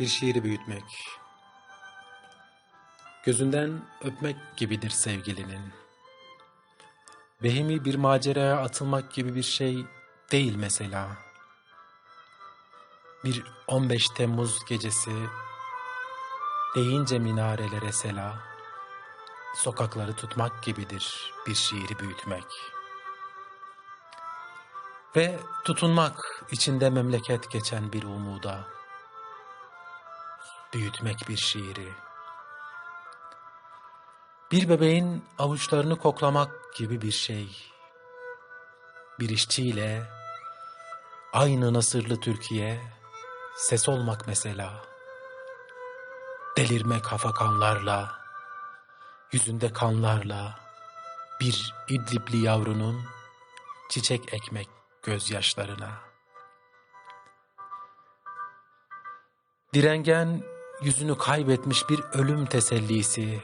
Bir şiiri büyütmek. Gözünden öpmek gibidir sevgilinin. Vehimi bir maceraya atılmak gibi bir şey değil mesela. Bir 15 Temmuz gecesi deyince minarelere sela, sokakları tutmak gibidir bir şiiri büyütmek. Ve tutunmak içinde memleket geçen bir umuda, büyütmek bir şiiri. Bir bebeğin avuçlarını koklamak gibi bir şey. Bir işçiyle aynı nasırlı Türkiye ses olmak mesela. Delirmek hafakanlarla, yüzünde kanlarla bir İdlibli yavrunun çiçek ekmek gözyaşlarına. Direngen yüzünü kaybetmiş bir ölüm tesellisi.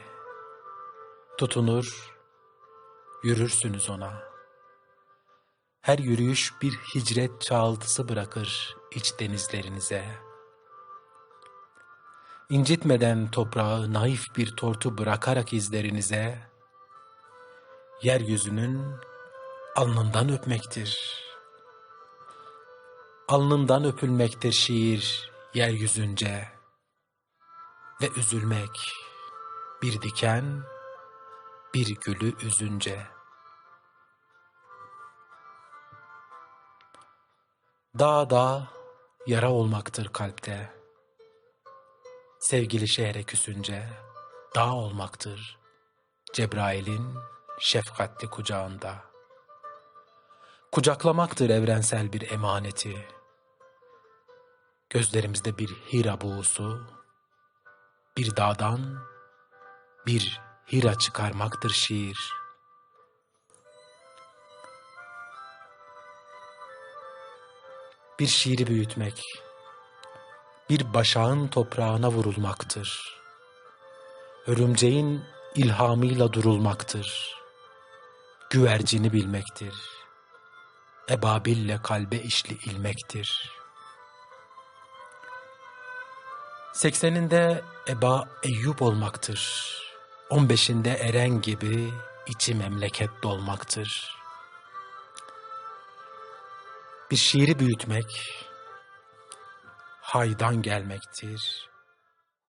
Tutunur, yürürsünüz ona. Her yürüyüş bir hicret çağıltısı bırakır iç denizlerinize. İncitmeden toprağı naif bir tortu bırakarak izlerinize, yeryüzünün alnından öpmektir. Alnından öpülmektir şiir yeryüzünce ve üzülmek bir diken bir gülü üzünce. Dağ dağ yara olmaktır kalpte. Sevgili şehre küsünce dağ olmaktır Cebrail'in şefkatli kucağında. Kucaklamaktır evrensel bir emaneti. Gözlerimizde bir hira buğusu, bir dağdan bir hira çıkarmaktır şiir. Bir şiiri büyütmek, bir başağın toprağına vurulmaktır. Örümceğin ilhamıyla durulmaktır. Güvercini bilmektir. Ebabille kalbe işli ilmektir. Sekseninde Eba Eyyub olmaktır. On beşinde Eren gibi içi memleket dolmaktır. Bir şiiri büyütmek haydan gelmektir.